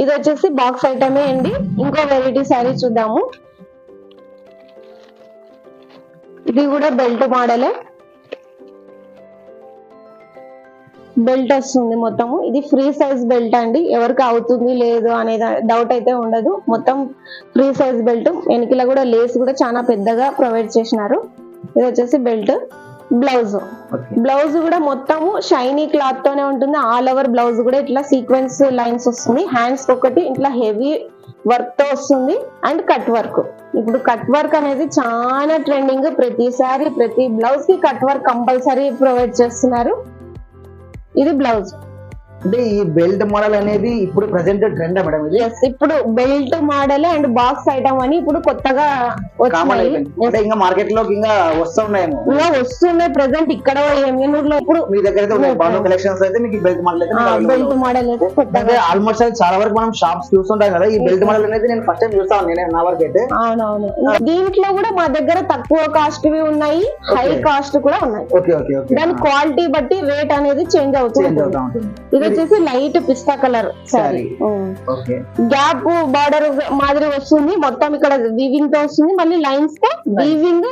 ఇది వచ్చేసి బాక్స్ ఐటమే అండి. ఇంకో వెరైటీ శారీ చూద్దాము. ఇది కూడా బెల్ట్ మోడలే బెల్ట్ వస్తుంది మొత్తము ఇది ఫ్రీ సైజ్ బెల్ట్ అండి. ఎవరికి అవుతుంది లేదు అనేది డౌట్ అయితే ఉండదు. మొత్తం ఫ్రీ సైజ్ బెల్ట్ వెనుకల కూడా లేస్ కూడా చాలా పెద్దగా ప్రొవైడ్ చేసినారు. ఇది వచ్చేసి బెల్ట్ బ్లౌజ్. బ్లౌజ్ కూడా మొత్తము షైనీ క్లాత్ తోనే ఉంటుంది. ఆల్ ఓవర్ బ్లౌజ్ కూడా ఇట్లా సీక్వెన్స్ లైన్స్ వస్తుంది. హ్యాండ్స్ ఒకటి ఇట్లా హెవీ వర్క్తో వస్తుంది. And cut work. ఇప్పుడు కట్ వర్క్ అనేది చాలా ట్రెండింగ్. ప్రతిసారి ప్రతి బ్లౌజ్కి కట్ వర్క్ కంపల్సరీ ప్రొవైడ్ చేస్తున్నారు. ఇది బ్లౌజ్. అంటే ఈ బెల్ట్ మోడల్ అనేది ఇప్పుడు ప్రెసెంట్ ట్రెండ్ మేడం ఇది? ఎస్ ఇప్పుడు belt model and box item అని ఇప్పుడు కొత్తగా అంటే ఇంకా మార్కెట్లోకి ఇంకా వస్తూ ఉన్నాయేమో ఇంకా వస్తున్నాయి ప్రెసెంట్ ఇక్కడ ఇప్పుడు మీ దగ్గర అయితే బాను కలెక్షన్స్ అయితే మీకు బెల్ట్ మోడల్ అయితే బెల్ట్ మోడల్ అయితే కొత్తగా. ఆల్మోస్ట్ అయితే చాలా వరకు మనం షాప్స్ చూస్తుంటాం కదా ఈ బెల్ట్ మోడల్ అనేది నేను ఫస్ట్ టైం చూస్తాను నేను నా వరకు అయితే. అవునవును. దీంట్లో కూడా మా దగ్గర తక్కువ కాస్ట్ వి ఉన్నాయి హై. కాస్ట్ కూడా ఉన్నాయి. ఓకే ఓకే ఓకే దాని క్వాలిటీ బట్టి రేట్ అనేది చేంజ్ అవుతుంది ఇది వచ్చేసి light pista colour sari. Gap border మాదిరి వస్తుంది. మొత్తం ఇక్కడ వీవింగ్తో వస్తుంది. మళ్ళీ లైన్స్తో వీవింగ్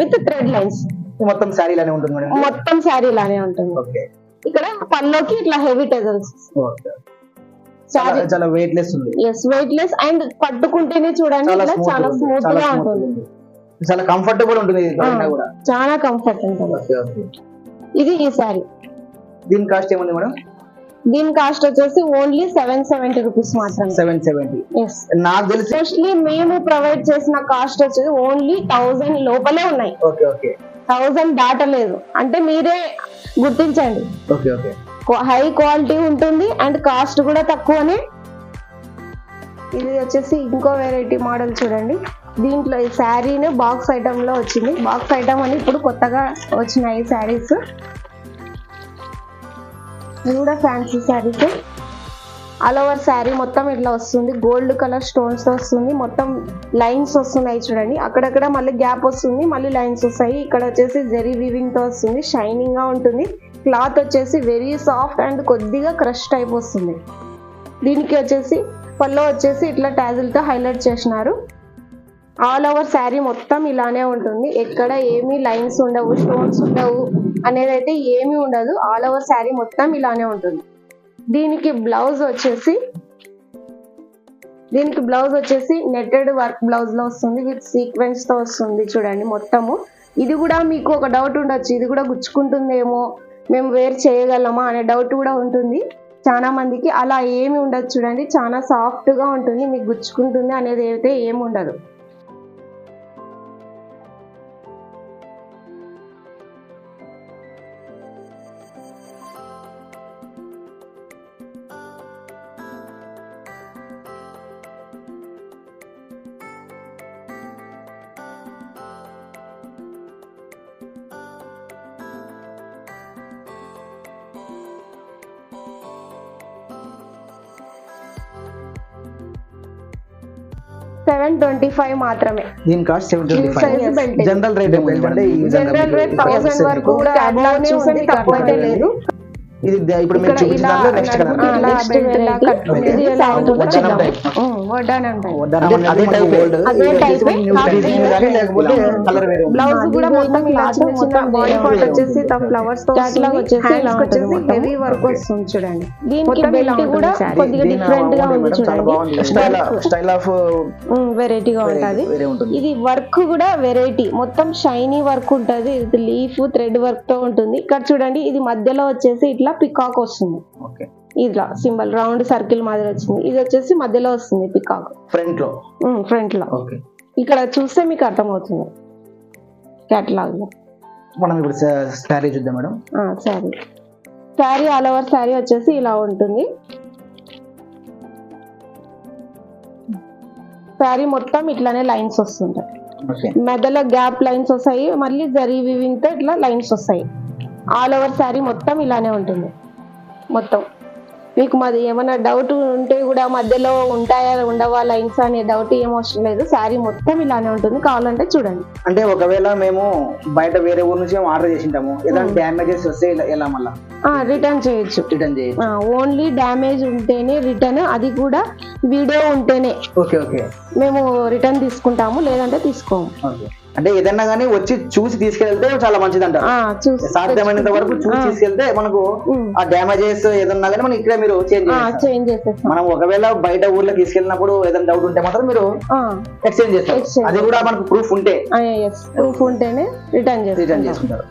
విత్ థ్రెడ్ లైన్స్ మొత్తం శారీ లానే ఉంటుంది మేడం మొత్తం శారీ లానే ఉంటుంది. ఓకే. ఇక్కడ పల్లోకి ఇట్లా హెవీ టెజల్స్ చాలా వెయిట్ లెస్ ఉంది. ఎస్ వెయిట్ లెస్ అండ్ పట్టుకుంటేనే చూడండి చాలా స్మూత్గా ఉంటుంది చాలా కంఫర్టబుల్ ఉంటుంది. చాలా కంఫర్ట్ ఉంటుంది ఇది ఈ శారీ దీని కాస్ట్ ఏముంది మేడం? దీని కాస్ట్ వచ్చేసి ఓన్లీ సెవెన్ సెవెంటీ రూపీస్ మాత్రమే. సెవెన్ సెవెంటీ నాకు తెలిసి మోస్ట్లీ మేము ప్రొవైడ్ చేసిన కాస్ట్ వచ్చేసి ఓన్లీ థౌజండ్ లోపలే ఉన్నాయి. ఓకే ఓకే థౌజండ్ దాటలేదు. అంటే మీరే గుర్తించండి. ఓకే ఓకే హై క్వాలిటీ ఉంటుంది అండ్ కాస్ట్ కూడా తక్కువనే. ఇది వచ్చేసి ఇంకో వెరైటీ మోడల్ చూడండి. దీంట్లో ఈ శారీని బాక్స్ ఐటమ్లో వచ్చింది. బాక్స్ ఐటమ్ అని ఇప్పుడు కొత్తగా వచ్చినాయి శారీస్ ఇది కూడా fancy saris all over sari మొత్తం ఇట్లా వస్తుంది. గోల్డ్ కలర్ స్టోన్స్తో వస్తుంది. మొత్తం లైన్స్ వస్తున్నాయి చూడండి. అక్కడక్కడ మళ్ళీ గ్యాప్ వస్తుంది. మళ్ళీ లైన్స్ వస్తాయి. ఇక్కడ వచ్చేసి జెరీ వీవింగ్తో వస్తుంది. షైనింగ్గా ఉంటుంది. క్లాత్ వచ్చేసి వెరీ సాఫ్ట్ అండ్ కొద్దిగా క్రష్ టైప్ వస్తుంది. దీనికి వచ్చేసి పళ్ళు వచ్చేసి ఇట్లా ట్యాజిల్తో హైలైట్ చేసినారు. ఆల్ ఓవర్ శారీ మొత్తం ఇలానే ఉంటుంది. ఎక్కడ ఏమీ లైన్స్ ఉండవు స్టోన్స్ ఉండవు అనేది అయితే ఏమీ ఉండదు. ఆల్ ఓవర్ శారీ మొత్తం ఇలానే ఉంటుంది. దీనికి బ్లౌజ్ వచ్చేసి దీనికి బ్లౌజ్ వచ్చేసి నెట్టెడ్ వర్క్ బ్లౌజ్లో వస్తుంది విత్ సీక్వెన్స్తో వస్తుంది చూడండి మొత్తము. ఇది కూడా మీకు ఒక డౌట్ ఉండొచ్చు. ఇది కూడా గుచ్చుకుంటుందేమో మేము వేర్ చేయగలమా అనే డౌట్ కూడా ఉంటుంది. చాలా మందికి అలా ఏమి ఉండదు చూడండి. చాలా సాఫ్ట్గా ఉంటుంది మీకు గుచ్చుకుంటుంది అనేది అయితే ఏమి ఉండదు. సెవెన్ ట్వంటీ ఫైవ్ మాత్రమే. దీని cost seven twenty five. General rate general rate thousand వరకు కూడా తక్కువ అయితే లేదు. ఇది ఇప్పుడు మీరు ఇక్కడ చూపించిన దాంట్లో నెక్స్ట్ కలర్. అదే టైప్ లేకపోతే కలర్ వేరే. బ్లౌజ్ కూడా మొత్తం ఇలా చిన్న చిన్న బాడీ పార్ట్ వచ్చేసి ఫ్లవర్స్తో వచ్చేసి. హెవీ వర్క్ వస్తుంది చూడండి. దీనికి బెల్ట్ కూడా. కొద్దిగా డిఫరెంట్గా ఉంది చూడండి. స్టైల్ స్టైల్ ఆఫ్ వెరైటీగా ఉంటది వేరే ఉంటుంది ఇది వర్క్ కూడా వెరైటీ మొత్తం షైనీ వర్క్ ఉంటది. ఇది లీఫ్ థ్రెడ్ వర్క్తో ఉంటుంది ఇక్కడ చూడండి ఇది మధ్యలో వచ్చేసి ఇట్లా పికాక్ వస్తుంది. ఇట్లా సింబల్ రౌండ్ సర్కిల్ మాదిరి వచ్చింది. ఇది వచ్చేసి మధ్యలో వస్తుంది పికాక్ ఫ్రంట్లో? ఫ్రంట్లో. ఇక్కడ చూస్తే మీకు అర్థమవుతుంది. క్యాటలాగ్లో. మనం ఇప్పుడు శారీ చూద్దాం madam. Sari sari all over sari వచ్చేసి ఇలా ఉంటుంది. శారీ మొత్తం ఇట్లానే లైన్స్ వస్తుంటాయి. ఓకే మధ్యలో గ్యాప్ లైన్స్ వస్తాయి. మళ్ళీ జరీ వీవింగ్తో ఇట్లా లైన్స్ వస్తాయి. ఆల్ ఓవర్ శారీ మొత్తం ఇలానే ఉంటుంది. మొత్తం. మీకు మాది ఏమైనా డౌట్ ఉంటే కూడా మధ్యలో ఉంటాయా ఉండవా లైన్స్ అనే డౌట్ ఏం అవసరం లేదు. శారీ మొత్తం ఇలానే ఉంటుంది. కావాలంటే చూడండి. అంటే ఒకవేళ మేము బయట వేరే ఊరు నుంచి ఆర్డర్ చేసింటాము. ఏదైనా డ్యామేజెస్ వస్తే ఎలా మళ్ళా? రిటర్న్ చేయొచ్చు. రిటర్న్ చేయొచ్చు. ఓన్లీ డ్యామేజ్ ఉంటేనే రిటర్న్ అది కూడా వీడియో ఉంటేనే. ఓకే ఓకే మేము రిటర్న్ తీసుకుంటాము లేదంటే తీసుకోము. ఓకే అంటే ఏదైనా కానీ వచ్చి చూసి తీసుకెళ్తే చాలా మంచిది అంటారు సాధ్యమైనంత వరకు చూసి. తీసుకెళ్తే మనకు. ఆ డ్యామేజెస్ ఏదన్నా కానీ మనం ఇక్కడే మీరు చేంజ్ మనం ఒకవేళ బయట ఊర్లో తీసుకెళ్ళినప్పుడు ఏదైనా డౌట్ ఉంటే మాత్రం మీరు ఎక్స్చేంజ్ చేస్తారు. అది కూడా మనకు ప్రూఫ్ ఉంటే. ప్రూఫ్ ఉంటేనే రిటర్న్ రిటర్న్ చేసుకుంటారు.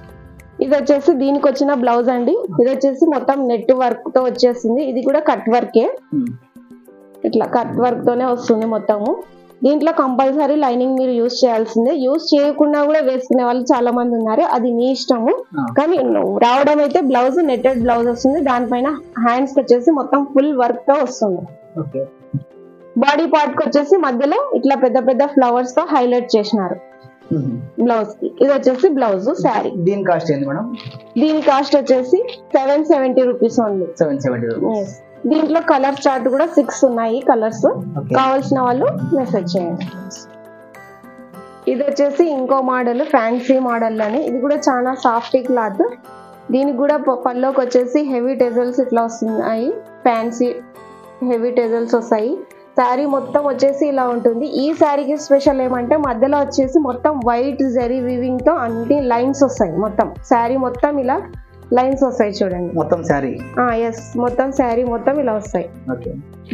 ఇది వచ్చేసి దీనికి వచ్చిన బ్లౌజ్ అండి. ఇది వచ్చేసి మొత్తం నెట్ వర్క్తో వచ్చేసింది. ఇది కూడా కట్ వర్కే. ఇట్లా కట్ వర్క్ తోనే వస్తుంది మొత్తము. దీంట్లో కంపల్సరీ లైనింగ్ మీరు యూజ్ చేయాల్సిందే. యూజ్ చేయకుండా కూడా వేసుకునే వాళ్ళు చాలా మంది ఉన్నారు. అది మీ ఇష్టము. కానీ రావడం అయితే బ్లౌజ్ నెట్టెడ్ బ్లౌజ్ వస్తుంది. దానిపైన హ్యాండ్స్ వచ్చేసి మొత్తం ఫుల్ వర్క్తో వస్తుంది బాడీ పార్ట్కి వచ్చేసి మధ్యలో ఇట్లా పెద్ద పెద్ద ఫ్లవర్స్తో హైలైట్ చేసినారు. బ్లౌజ్కి ఇది వచ్చేసి బ్లౌజ్ శారీ. దీని కాస్ట్ ఏంది మేడం? దీని కాస్ట్ వచ్చేసి seven seventy rupees only. Seven seventy దీంట్లో కలర్ చార్ట్ కూడా సిక్స్ ఉన్నాయి కలర్స్. కావాల్సిన వాళ్ళు మెసేజ్ చేయండి. ఇది వచ్చేసి ఇంకో మోడల్ ఫ్యాన్సీ మోడల్ అని. ఇది కూడా చాలా సాఫ్ట్ క్లాత్. దీనికి కూడా ప- పల్లోకి వచ్చేసి హెవీ టెజల్స్ ఇట్లా వస్తున్నాయి. ఫ్యాన్సీ హెవీ టెజల్స్ వస్తాయి. శారీ మొత్తం వచ్చేసి ఇలా ఉంటుంది. ఈ శారీకి స్పెషల్ ఏమంటే మధ్యలో వచ్చేసి మొత్తం వైట్ జరీ వీవింగ్తో అన్ని లైన్స్ వస్తాయి మొత్తం. శారీ మొత్తం ఇలా లైన్స్ వస్తాయి చూడండి. మొత్తం శారీ? ఎస్ మొత్తం శారీ మొత్తం ఇలా వస్తాయి.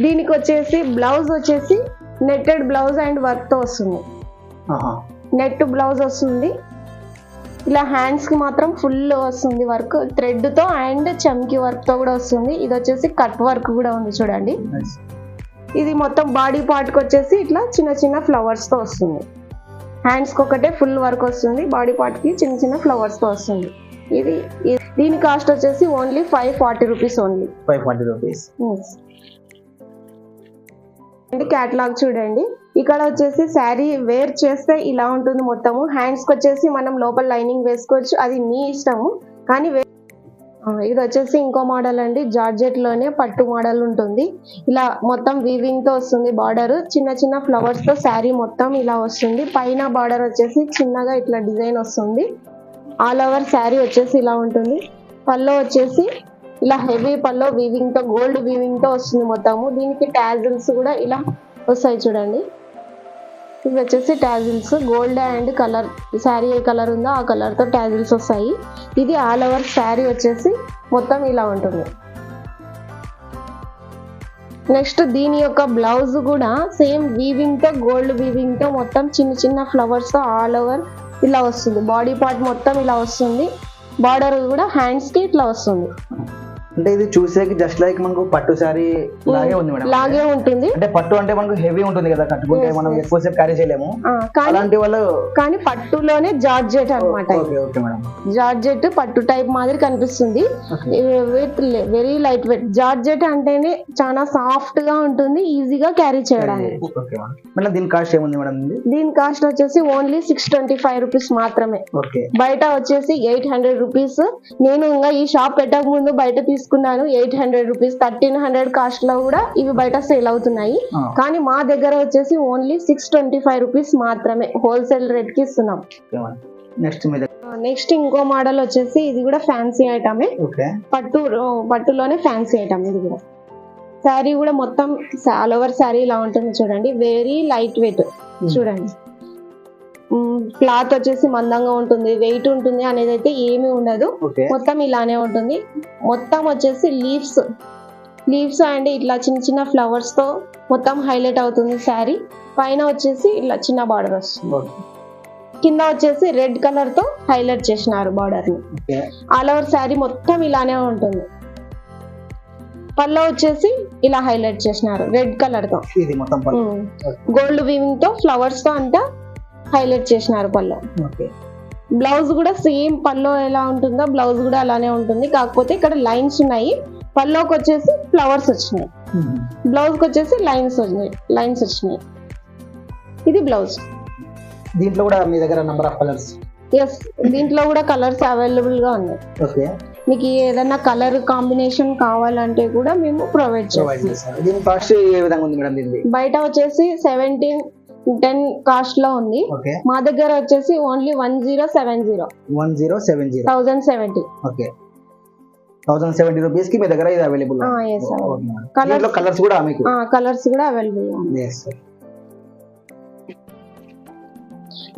దీనికి వచ్చేసి బ్లౌజ్ వచ్చేసి నెట్టెడ్ బ్లౌజ్ అండ్ వర్క్తో వస్తుంది. నెట్ బ్లౌజ్ వస్తుంది. ఇలా హ్యాండ్స్కి మాత్రం ఫుల్ వస్తుంది వర్క్. థ్రెడ్తో అండ్ చమ్కి వర్క్తో కూడా వస్తుంది. ఇది వచ్చేసి కట్ వర్క్ కూడా ఉంది చూడండి. ఇది మొత్తం బాడీ పార్ట్కి వచ్చేసి ఇట్లా చిన్న చిన్న ఫ్లవర్స్తో వస్తుంది. హ్యాండ్స్కి ఒకటే ఫుల్ వర్క్ వస్తుంది. బాడీ పార్ట్కి చిన్న చిన్న ఫ్లవర్స్తో వస్తుంది. ఇది దీని కాస్ట్ వచ్చేసి only five forty rupees only five forty rupees catalogue చూడండి. ఇక్కడ వచ్చేసి శారీ వేర్ చేస్తే ఇలా ఉంటుంది మొత్తము. హ్యాండ్స్కి వచ్చేసి మనం లోపల లైనింగ్ వేసుకోవచ్చు. అది మీ ఇష్టము. కానీ ఇది వచ్చేసి ఇంకో మోడల్ అండి. జార్జెట్లోనే పట్టు మోడల్ ఉంటుంది. ఇలా మొత్తం వీవింగ్తో వస్తుంది బార్డర్ చిన్న చిన్న ఫ్లవర్స్తో శారీ మొత్తం ఇలా వస్తుంది. పైన బార్డర్ వచ్చేసి చిన్నగా ఇట్లా డిజైన్ వస్తుంది. ఆల్ ఓవర్ శారీ వచ్చేసి ఇలా ఉంటుంది. పల్లో వచ్చేసి ఇలా హెవీ పల్లో వీవింగ్తో గోల్డ్ వీవింగ్తో వస్తుంది మొత్తము. దీనికి టాజిల్స్ కూడా ఇలా వస్తాయి చూడండి. ఇవి వచ్చేసి tassels gold and colour sari A colour ఉందో ఆ కలర్తో టాజిల్స్ వస్తాయి. ఇది ఆల్ ఓవర్ శారీ వచ్చేసి మొత్తం ఇలా ఉంటుంది. నెక్స్ట్ దీని యొక్క బ్లౌజ్ కూడా సేమ్ వీవింగ్తో గోల్డ్ వీవింగ్తో మొత్తం చిన్న చిన్న ఫ్లవర్స్తో ఆల్ ఓవర్ ఇలా వస్తుంది. బాడీ పార్ట్ మొత్తం ఇలా వస్తుంది. బార్డర్ కూడా హ్యాండ్స్కి ఇట్లా వస్తుంది. అంటే ఇది చూసేకి జస్ట్ లైక్ మనకు పట్టు శారీ లాగే ఉంది మేడం. లాగే ఉంటుంది. అంటే పట్టు అంటే మనకు హెవీ ఉంటుంది కదా కట్టుకుంటే మనం. ఎక్కువసేపు క్యారీ చేయలేము. అలాంటి వాళ్ళు కానీ పట్టులోనే జార్జెట్ మేడం. జార్జెట్ పట్టు టైప్ మాదిరి కనిపిస్తుంది. With very light weight georgette అంటేనే చాలా సాఫ్ట్గా ఉంటుంది ఈజీగా క్యారీ చేయడానికి. దీని కాస్ట్ ఏముంది మేడం దీని కాస్ట్ వచ్చేసి only six twenty five rupees మాత్రమే. బయట వచ్చేసి ఎయిట్ హండ్రెడ్ రూపీస్ నేను ఇంకా ఈ షాప్ పెట్టక ముందు బయట తీసుకున్నాను. Eight hundred rupees thirteen hundred కాస్ట్లో కూడా ఇవి బయట సేల్ అవుతున్నాయి. కానీ మా దగ్గర వచ్చేసి only six twenty five rupees మాత్రమే హోల్సేల్ రేట్కి ఇస్తున్నాం నెక్స్ట్ నెక్స్ట్ ఇంకో మోడల్ వచ్చేసి ఇది కూడా ఫ్యాన్సీ ఐటమే. పట్టు పట్టులోనే ఫ్యాన్సీ ఐటమ్ ఇది కూడా. శారీ కూడా మొత్తం ఆల్ ఓవర్ శారీ ఇలా ఉంటుంది చూడండి. వెరీ లైట్ వెయిట్ చూడండి. క్లాత్ వచ్చేసి మందంగా ఉంటుంది వెయిట్ ఉంటుంది అనేది అయితే ఏమీ ఉండదు. మొత్తం ఇలానే ఉంటుంది. మొత్తం వచ్చేసి లీవ్స్ లీవ్స్ అండ్ ఇట్లా చిన్న చిన్న ఫ్లవర్స్తో మొత్తం హైలైట్ అవుతుంది శారీ. పైన వచ్చేసి ఇట్లా చిన్న బార్డర్ వస్తుంది. కింద వచ్చేసి రెడ్ కలర్తో హైలైట్ చేసినారు బార్డర్ని. ఆల్ ఓవర్ శారీ మొత్తం ఇలానే ఉంటుంది. పల్లో వచ్చేసి ఇలా హైలైట్ చేసినారు రెడ్ కలర్తో. గోల్డ్ వీవింగ్తో ఫ్లవర్స్తో అంతా హైలైట్ చేసినారు పల్లో ఓకే. బ్లౌజ్ కూడా సేమ్ పల్లో ఎలా ఉంటుందో బ్లౌజ్ కూడా అలానే ఉంటుంది. కాకపోతే ఇక్కడ లైన్స్ ఉన్నాయి. పల్లోకి వచ్చేసి ఫ్లవర్స్ వచ్చినాయి. బ్లౌజ్కి వచ్చేసి లైన్స్ వచ్చినాయి. లైన్స్ వచ్చినాయి. ఇది బ్లౌజ్. దీంట్లో కూడా మీ దగ్గర నంబర్ ఆఫ్ కలర్స్ ఎస్ దీంట్లో కూడా కలర్స్ అవైలబుల్గా ఉన్నాయి. ఓకే. మీకు ఏదైనా కలర్ కాంబినేషన్ కావాలంటే కూడా మేము ప్రొవైడ్ చేస్తాం. బయట వచ్చేసి సెవెంటీన్ టెన్ కాస్ట్లో ఉంది. ఓకే. మా దగ్గర వచ్చేసి only one zero seven zero. One zero seven zero. Thousand seventy. Okay. Thousand seventy రూపీస్కి మీ దగ్గర ఇది అవైలబుల్ దీంట్లో కలర్స్ కలర్స్ కూడా మీకు. కలర్స్ కూడా అవైలబుల్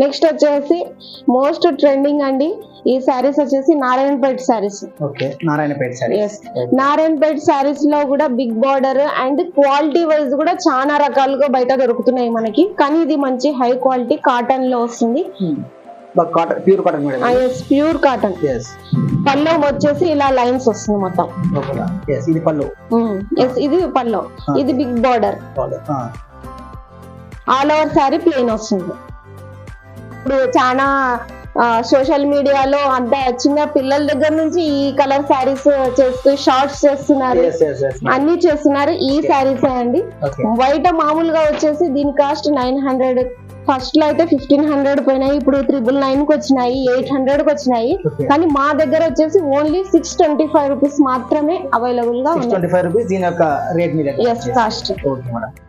నెక్స్ట్ వచ్చేసి మోస్ట్ ట్రెండింగ్ అండి. ఈ శారీస్ వచ్చేసి Narayanpet saris okay Narayanpet sorry yes Narayanpet శారీస్లో కూడా big border and quality wise కూడా చాలా రకాలుగా బయట దొరుకుతున్నాయి మనకి. కానీ ఇది మంచి హై క్వాలిటీ కాటన్లో వస్తుంది. Cotton pure cotton pure cotton పల్లో వచ్చేసి ఇలా లైన్స్ వస్తుంది మొత్తం. ఇది పళ్ళు. ఎస్ ఇది పల్లో ఇది బిగ్ బార్డర్ పళ్ళు ఆల్ ఓవర్ శారీ ప్లెయిన్ వస్తుంది. ఇప్పుడు చాలా సోషల్ మీడియాలో అంత చిన్న పిల్లల దగ్గర నుంచి ఈ కలర్ శారీస్ చేస్తూ షార్ట్స్ చేస్తున్నారు. అన్ని చేస్తున్నారు. ఈ శారీస్ అండి. బయట మామూలుగా వచ్చేసి దీని కాస్ట్ నైన్ హండ్రెడ్. ఫస్ట్లో అయితే ఫిఫ్టీన్ హండ్రెడ్ పోయినాయి. ఇప్పుడు త్రిబుల్ నైన్కి వచ్చినాయి. ఎయిట్ హండ్రెడ్కి వచ్చినాయి కానీ మా దగ్గర వచ్చేసి only six twenty five rupees మాత్రమే అవైలబుల్గా ఉన్నాయి. ట్వంటీ ఫైవ్ రూపీస్ దీని యొక్క రేట్ మీద ఎస్ కాస్ట్.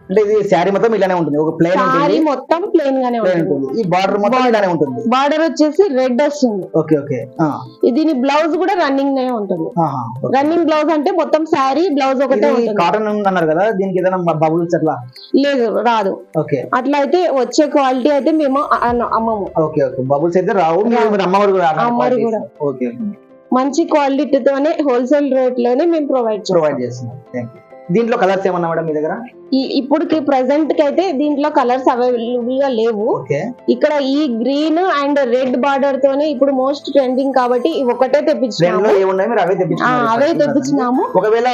అంటే ఇది శారీ మొత్తం ఇలానే ఉంటుంది. ఒక ప్లేన్ ఉంటుంది. మొత్తం ప్లెయిన్ గానే ప్లేన్ ఉంటుంది. ఈ బార్డర్ మొత్తం ఇలానే ఉంటుంది. బార్డర్ వచ్చేసి రెడ్ వస్తుంది. ఓకే ఓకే దీని బ్లౌజ్ కూడా రన్నింగ్ నే ఉంటుంది. రన్నింగ్ బ్లౌజ్ అంటే మొత్తం శారీ బ్లౌజ్ ఒకటే కాటన్ అన్నారు కదా దీనికి ఏదైనా బబుల్స్ అట్లా? లేదు రాదు. ఓకే అట్లా అయితే వచ్చే క్వాలిటీ అయితే మేము అమ్మము. ఓకే ఓకే బబుల్స్ అయితే రావు అమ్మవారు కూడా అమ్మవారు కూడా. ఓకే మంచి క్వాలిటీతోనే హోల్సేల్ రేట్లోనే మేము ప్రొవైడ్ చేస్తాం. ప్రొవైడ్ చేస్తున్నారు Thank you. దీంట్లో కలర్స్ ఏమన్నా మేడం మీ దగ్గర? ఇప్పుడుకి ప్రెసెంట్కి అయితే దీంట్లో కలర్స్ అవైలబుల్గా లేవు. ఇక్కడ ఈ గ్రీన్ అండ్ రెడ్ బార్డర్ తోనే ఇప్పుడు మోస్ట్ ట్రెండింగ్ కాబట్టి ఒకటే తెప్పించినాము. అవే తెప్పించినాము. ఒకవేళ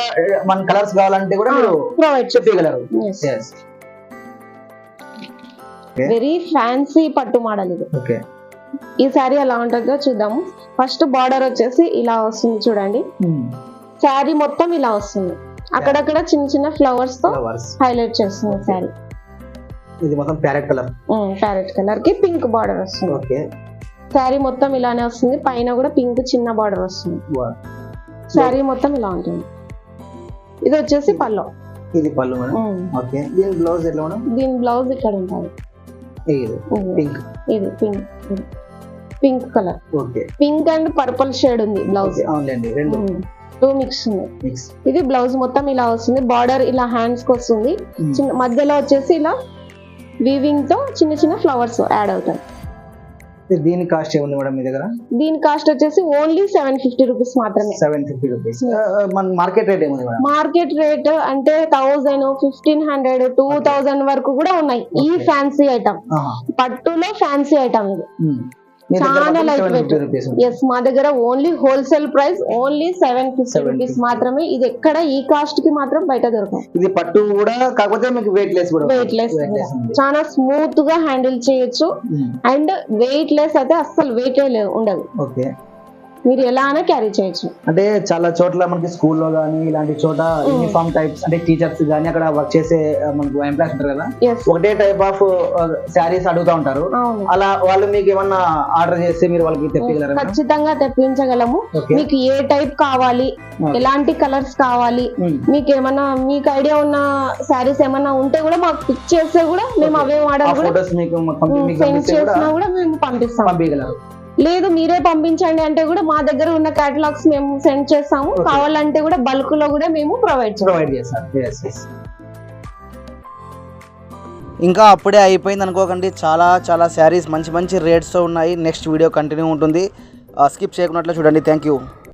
మన కలర్స్ కావాలంటే కూడా మీరు ప్రొవైడ్ చెప్పగలరు. వెరీ ఫ్యాన్సీ పట్టు మోడల్ ఇది. ఈ శారీ ఎలా ఉంటుందో చూద్దాము. ఫస్ట్ బార్డర్ వచ్చేసి ఇలా వస్తుంది చూడండి. శారీ మొత్తం ఇలా వస్తుంది. అక్కడక్కడ చిన్న చిన్న ఫ్లవర్స్తో హైలైట్ చేస్తుంది శారీ. ఇది మొత్తం ప్యారెట్ కలర్ ప్యారెట్ కలర్కి పింక్ బార్డర్ వస్తుంది. ఓకే. శారీ మొత్తం ఇలానే వస్తుంది. పైన కూడా పింక్ చిన్న బార్డర్ వస్తుంది. శారీ మొత్తం ఇలా ఉంటుంది. ఇది వచ్చేసి పల్లో ఇది పళ్ళు మేడం? ఓకే. దీని బ్లౌజ్ ఎట్లా మేడం? దీని బ్లౌజ్ ఇక్కడ ఉంటుంది. ఇది. పింక్ ఇది pink pink colour okay. Pink and purple shade ఉంది బ్లౌజ్ ఓకే అవునులేండి. రెండు. టూ మిక్స్ ఇది బ్లౌజ్ మొత్తం ఇలా వస్తుంది. బార్డర్ ఇలా హ్యాండ్స్కి వస్తుంది. చిన్న మధ్యలో వచ్చేసి ఇలా వీవింగ్తో చిన్న చిన్న ఫ్లవర్స్ యాడ్ అవుతాయి. దీని కాస్ట్ ఏముంది మేడం మీ దగ్గర? దీని కాస్ట్ వచ్చేసి ఓన్లీ సెవెన్ ఫిఫ్టీ రూపీస్ మాత్రమే. సెవెన్ ఫిఫ్టీ రూపీస్ మన మార్కెట్ రేట్ ఏముంది మార్కెట్ రేట్ అంటే thousand fifteen hundred two thousand వరకు కూడా ఉన్నాయి. ఈ. Fancy item. పట్టులో ఫ్యాన్సీ ఐటమ్ ఇది. దగ్గర చాలా లైట్ 750 వెయిట్ ఎస్ మా దగ్గర only wholesale price only seven fifty rupees 750. మాత్రమే. ఇది ఎక్కడ ఈ కాస్ట్కి మాత్రం బయట దొరకదు ఇది పట్టు కూడా కాకపోతే మీకు వెయిట్ లెస్ కూడా. Weight less. చాలా స్మూత్గా హ్యాండిల్ చేయొచ్చు. అండ్ వెయిట్ లెస్ అయితే అస్సలు వెయిట్ ఉండదు. ఓకే మీరు ఎలా అయినా క్యారీ చేయొచ్చు. అంటే చాలా చోట్ల మనకి స్కూల్లో కానీ ఇలాంటి చోట యూనిఫామ్ టైప్స్ అంటే టీచర్స్ కానీ అక్కడ వర్క్ చేసే మనకు ఎంప్లాయీస్ ఉంటారు కదా? ఒకటే టైప్ ఆఫ్ శారీస్ అడుగుతా ఉంటారు. అలా వాళ్ళు మీకు ఏమన్నా ఆర్డర్ చేస్తే మీరు వాళ్ళకి తెప్పగలరా మేడం? ఖచ్చితంగా తెప్పించగలము. మీకు ఏ టైప్ కావాలి. ఎలాంటి కలర్స్ కావాలి. మీకు ఏమన్నా మీకు ఐడియా ఉన్న శారీస్ ఏమన్నా ఉంటే కూడా మాకు పిక్ చేస్తే కూడా మేము. అవే ఆ మోడల్ కూడా సెండ్ చేసినా కూడా మేము పంపిస్తాం. పంపించగలరు లేదు మీరే పంపించండి అంటే కూడా మా దగ్గర ఉన్న కేటలాగ్స్ మేము సెండ్ చేస్తాము. కావాలంటే కూడా బల్క్లో కూడా మేము ప్రొవైడ్ చేస్తాం. Provide yes. ఇంకా అప్పుడే అయిపోయింది అనుకోకండి. చాలా చాలా శారీస్ మంచి మంచి రేట్స్తో ఉన్నాయి. నెక్స్ట్ వీడియో కంటిన్యూ ఉంటుంది. స్కిప్ చేయకున్నట్లు చూడండి. Thank you